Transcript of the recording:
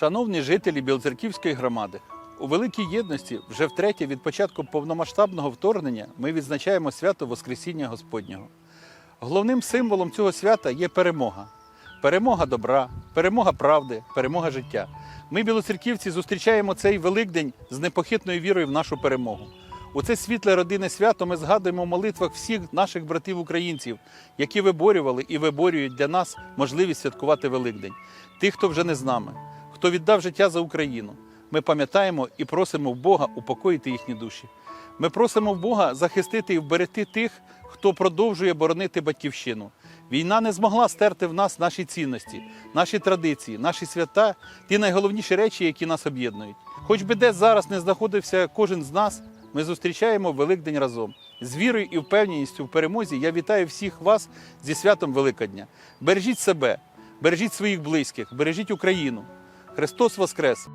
Шановні жителі Білоцерківської громади, у великій єдності вже втретє від початку повномасштабного вторгнення ми відзначаємо свято Воскресіння Господнього. Головним символом цього свята є перемога. Перемога добра, перемога правди, перемога життя. Ми, білоцерківці, зустрічаємо цей Великдень з непохитною вірою в нашу перемогу. У це світле родинне свято ми згадуємо в молитвах всіх наших братів-українців, які виборювали і виборюють для нас можливість святкувати Великдень. Тих, хто вже не з нами, хто віддав життя за Україну. Ми пам'ятаємо і просимо в Бога упокоїти їхні душі. Ми просимо в Бога захистити і вберегти тих, хто продовжує боронити батьківщину. Війна не змогла стерти в нас наші цінності, наші традиції, наші свята, ті найголовніші речі, які нас об'єднують. Хоч би де зараз не знаходився кожен з нас, ми зустрічаємо Великдень разом. З вірою і впевненістю в перемозі я вітаю всіх вас зі святом Великодня. Бережіть себе, бережіть своїх близьких, бережіть Україну. Христос Воскрес!